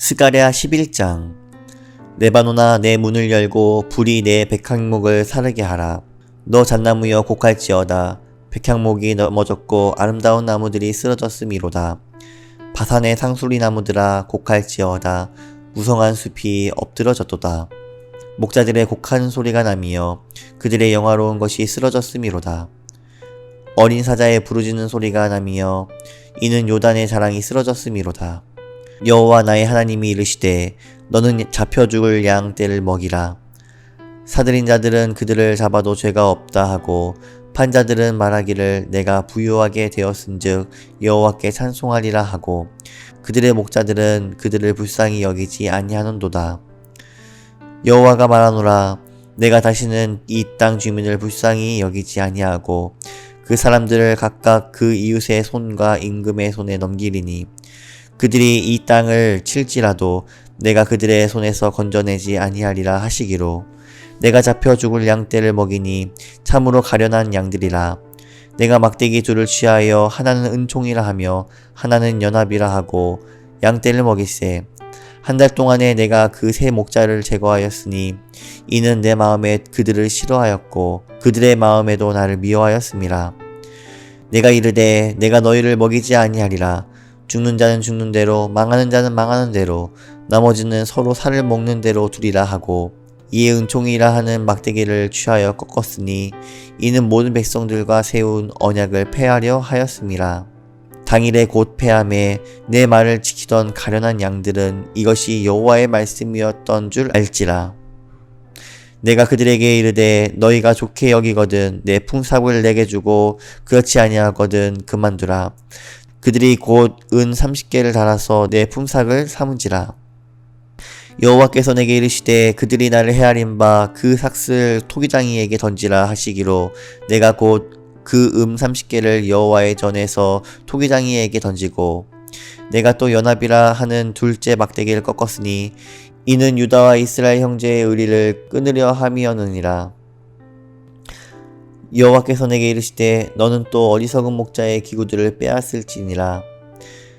스가랴 11장 네바노나 내 문을 열고 불이 내 백향목을 사르게 하라. 너 잣나무여 곡할지어다. 백향목이 넘어졌고 아름다운 나무들이 쓰러졌음이로다. 바산의 상수리 나무들아 곡할지어다. 무성한 숲이 엎드러졌도다. 목자들의 곡하는 소리가 나미여 그들의 영화로운 것이 쓰러졌음이로다. 어린 사자의 부르짖는 소리가 나미여 이는 요단의 자랑이 쓰러졌음이로다. 여호와 나의 하나님이 이르시되 너는 잡혀 죽을 양 떼를 먹이라. 사들인 자들은 그들을 잡아도 죄가 없다 하고 판자들은 말하기를 내가 부유하게 되었은즉 여호와께 찬송하리라 하고 그들의 목자들은 그들을 불쌍히 여기지 아니하는도다. 여호와가 말하노라 내가 다시는 이 땅 주민을 불쌍히 여기지 아니하고 그 사람들을 각각 그 이웃의 손과 임금의 손에 넘기리니 그들이 이 땅을 칠지라도 내가 그들의 손에서 건져내지 아니하리라 하시기로. 내가 잡혀 죽을 양떼를 먹이니 참으로 가련한 양들이라. 내가 막대기 둘을 취하여 하나는 은총이라 하며 하나는 연합이라 하고 양떼를 먹일세. 한 달 동안에 내가 그 세 목자를 제거하였으니 이는 내 마음에 그들을 싫어하였고 그들의 마음에도 나를 미워하였음이라. 내가 이르되 내가 너희를 먹이지 아니하리라 죽는 자는 죽는 대로 망하는 자는 망하는 대로 나머지는 서로 살을 먹는 대로 두리라 하고 이에 은총이라 하는 막대기를 취하여 꺾었으니 이는 모든 백성들과 세운 언약을 폐하려 하였음이라. 당일에 곧 폐함에 내 말을 지키던 가련한 양들은 이것이 여호와의 말씀이었던 줄 알지라. 내가 그들에게 이르되 너희가 좋게 여기거든 내 풍삽을 내게 주고 그렇지 아니하거든 그만두라. 그들이 곧 은 30개를 달아서 내 품삯을 삼은지라. 여호와께서 내게 이르시되 그들이 나를 헤아린 바 그 삭슬 토기장이에게 던지라 하시기로 내가 곧 그 음 30개를 여호와의 전에서 토기장이에게 던지고 내가 또 연합이라 하는 둘째 막대기를 꺾었으니 이는 유다와 이스라엘 형제의 의리를 끊으려 함이었느니라. 여호와께서 내게 이르시되 너는 또 어리석은 목자의 기구들을 빼앗을지니라.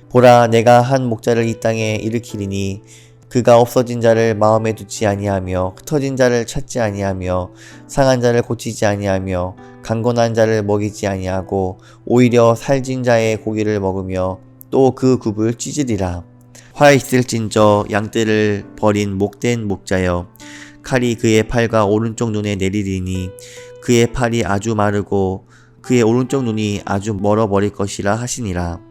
보라 내가 한 목자를 이 땅에 일으키리니 그가 없어진 자를 마음에 두지 아니하며 흩어진 자를 찾지 아니하며 상한 자를 고치지 아니하며 강건한 자를 먹이지 아니하고 오히려 살진 자의 고기를 먹으며 또 그 굽을 찢으리라. 화 있을진저 양떼를 버린 목된 목자여 칼이 그의 팔과 오른쪽 눈에 내리리니 그의 팔이 아주 마르고 그의 오른쪽 눈이 아주 멀어버릴 것이라 하시니라.